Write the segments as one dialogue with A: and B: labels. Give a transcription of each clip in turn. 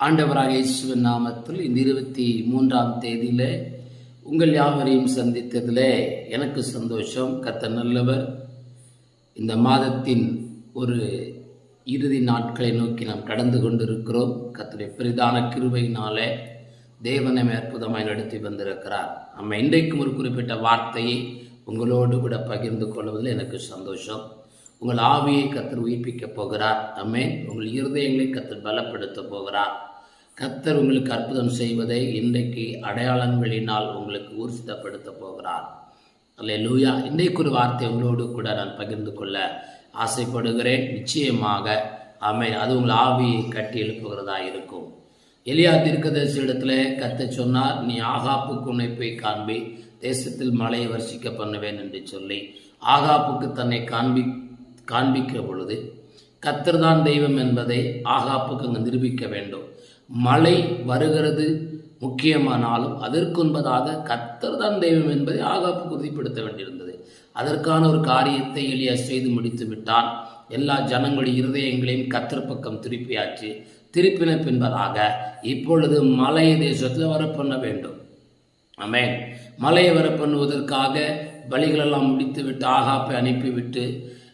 A: ஆண்டவராக இயேசுவின் நாமத்தில் இந்த இருபத்தி மூன்றாம் தேதியில் உங்கள் யாவரையும் சந்தித்ததிலே எனக்கு சந்தோஷம். கத்த நல்லவர். இந்த மாதத்தின் ஒரு இறுதி நாட்களை நோக்கி நாம் கடந்து கொண்டிருக்கிறோம். கத்தனை பெரிதான கிருபையினால தேவனை அற்புதமாய் நடத்தி வந்திருக்கிறார். நம்ம இன்றைக்கும் ஒரு குறிப்பிட்ட வார்த்தையை உங்களோடு கூட பகிர்ந்து கொள்வதில் எனக்கு சந்தோஷம். உங்கள் ஆவியை கத்தர் உயிர்ப்பிக்கப் போகிறார். அம்மே உங்கள் இருதயங்களை கத்தர் பலப்படுத்த போகிறார். கத்தர் உங்களுக்கு அற்புதம் செய்வதை இன்றைக்கு அடையாளங்களினால் உங்களுக்கு ஊர்ஜிதப்படுத்த போகிறார். அல்ல லூயா இன்றைக்கு ஒரு வார்த்தை உங்களோடு கூட நான் பகிர்ந்து கொள்ள ஆசைப்படுகிறேன். நிச்சயமாக அமை அது உங்கள் ஆவியை கட்டி எழுப்புகிறதா இருக்கும். எலியா தீர்க்கதரிசி இடத்துல கத்த சொன்னார் நீ ஆகாப்புக்கு உன்னை போய் காண்பி. தேசத்தில் மழையை வர்ஷிக்க பண்ணுவேன் என்று சொல்லி ஆகாப்புக்கு தன்னை காண்பி காண்பிக்கிற பொழுது கத்தர் தான் தெய்வம் என்பதை ஆகாப்புக்கு அங்கு நிரூபிக்க வேண்டும். மழை வருகிறது முக்கியமானாலும் அதற்குன்பதாக கத்தர் தான் தெய்வம் என்பதை ஆகாப்பு உறுதிப்படுத்த வேண்டியிருந்தது. அதற்கான ஒரு காரியத்தை எளியா செய்து முடித்து விட்டான். எல்லா ஜனங்களுடைய இருதயங்களையும் கத்தர் பக்கம் திருப்பியாச்சு. திருப்பின பின்பதாக இப்பொழுது மலை தேசத்தில் வர பண்ண வேண்டும். ஆமென். மலையை வர பண்ணுவதற்காக பலிகளெல்லாம் முடித்துவிட்டு ஆகாப்பை அனுப்பிவிட்டு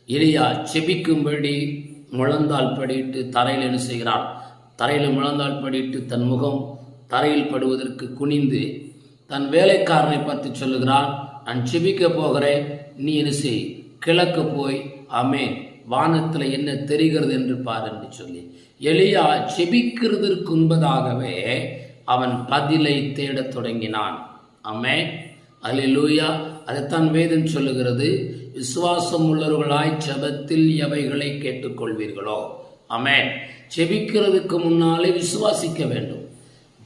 A: எளியா செபிக்கும்படி முழந்தால் படிட்டு தரையில் என்ன செய்கிறான்? தரையில் முழந்தால் படிட்டு தன் முகம் தரையில் படுவதற்கு குனிந்து தன் வேலைக்காரனை பார்த்து சொல்லுகிறான் நான் செபிக்க போகிறேன் நீ என்ன செய் கிழக்கு போய் அமே வானத்தில் என்ன தெரிகிறது என்று பார் என்று சொல்லி. எளியா செபிக்கிறதற்கு உண்பதாகவே அவன் பதிலை தேடத் தொடங்கினான். ஆமே லூயா அதைத்தான் வேதம் சொல்லுகிறது விசுவாசம் உள்ளவர்களாய் ஜெபத்தில் எவைகளை கேட்டுக்கொள்வீர்களோ? அமேன் செபிக்கிறதுக்கு முன்னாலே விசுவாசிக்க வேண்டும்.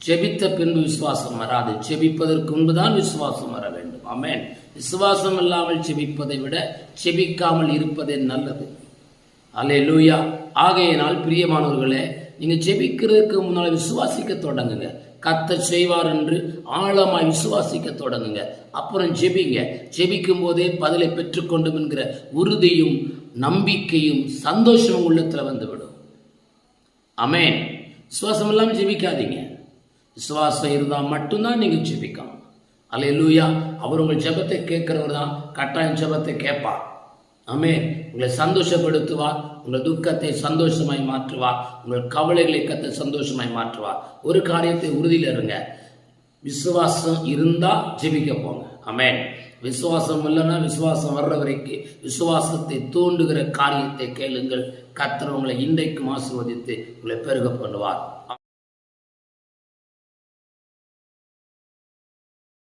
A: ஜெபித்த பின்பு விசுவாசம் வராது. செபிப்பதற்கு முன்புதான் விசுவாசம் வர வேண்டும். அமேன் விசுவாசம் இல்லாமல் செபிப்பதை விட செபிக்காமல் இருப்பதே நல்லது. அலே லூயா ஆகையினால் பிரியமானவர்களே நீங்க ஜெபிக்கிறதுக்கு முன்னால் விசுவாசிக்க தொடங்குங்க. கத்த செய்வார் என்று ஆழமாய் விசுவாசிக்க தொடங்குங்க. அப்புறம் ஜெபிங்க. ஜெபிக்கும் போதே பதிலை பெற்றுக்கொண்டும் என்கிற உறுதியும் நம்பிக்கையும் சந்தோஷமும் உள்ளத்துல வந்துவிடும். அமேன் விசுவாசம் இல்லாமல் ஜெபிக்காதீங்க. விசுவாசம் இருந்தால் மட்டும்தான் நீங்கள் ஜெபிக்கணும் அல்ல லூயா அவர் உங்கள் ஜெபத்தை கேட்கிறவர் தான் கட்டாயம் ஜெபத்தை கேட்பார். ஆமே உங்களை சந்தோஷப்படுத்துவா. உங்கள் துக்கத்தை சந்தோஷமாய் மாற்றுவா. உங்கள் கவலைகளை கத்த சந்தோஷமாய் மாற்றுவா. ஒரு காரியத்தை உறுதியில் இருங்க. விசுவாசம் இருந்தால் ஜெபிக்க போங்க. ஆமென். விசுவாசம் இல்லைன்னா விசுவாசம் வர்ற வரைக்கும் விசுவாசத்தை தூண்டுகிற காரியத்தை கேளுங்கள். கத்தர் உங்களை இன்றைக்கும் ஆசிர்வதித்து உங்களை பெருக பண்ணுவார்.